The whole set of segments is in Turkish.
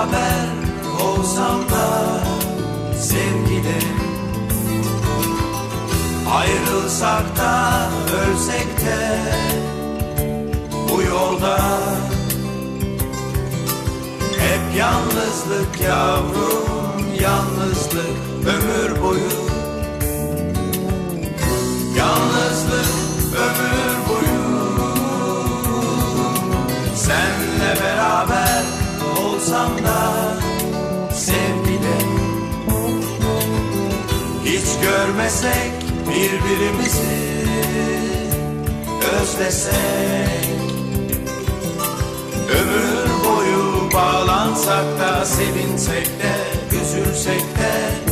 beraber olsam da sevgilim Ayrılsak da ölsek de bu yolda. Hep yalnızlık yavrum yalnızlık. Ömür boyu görmesek birbirimizi özlesek. Ömür boyu bağlansak da sevinsek de üzülsek de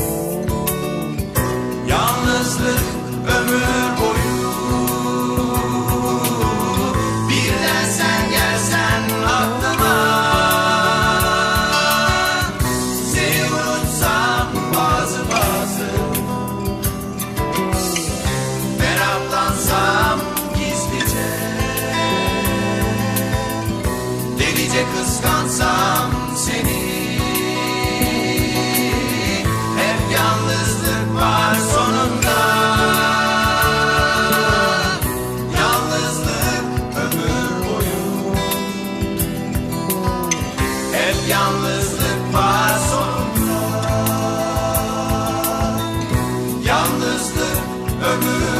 Delice kıskansam seni. Hep yalnızlık var sonunda. Yalnızlık ömür boyu. Hep yalnızlık var sonunda. Yalnızlık ömür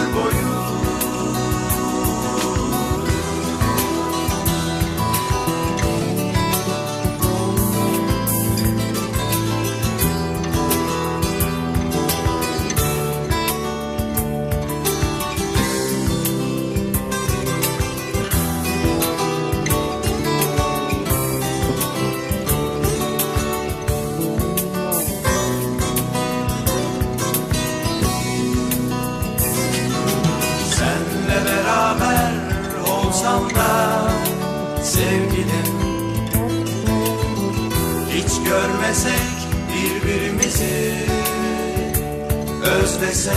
sevgilim Hiç görmesek birbirimizi özlesek.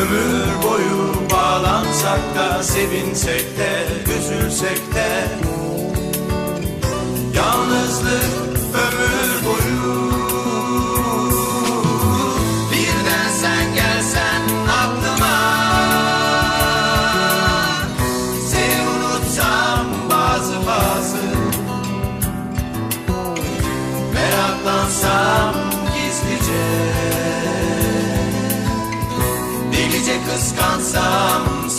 Ömür boyu bağlansak da sevinsek de üzülsek de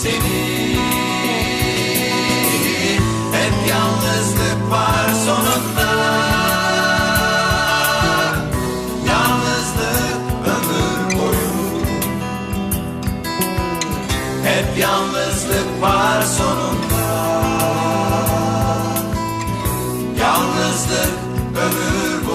seni. Hep yalnızlık var sonunda. Yalnızlık ömür boyu. Hep yalnızlık var sonunda. Yalnızlık ömür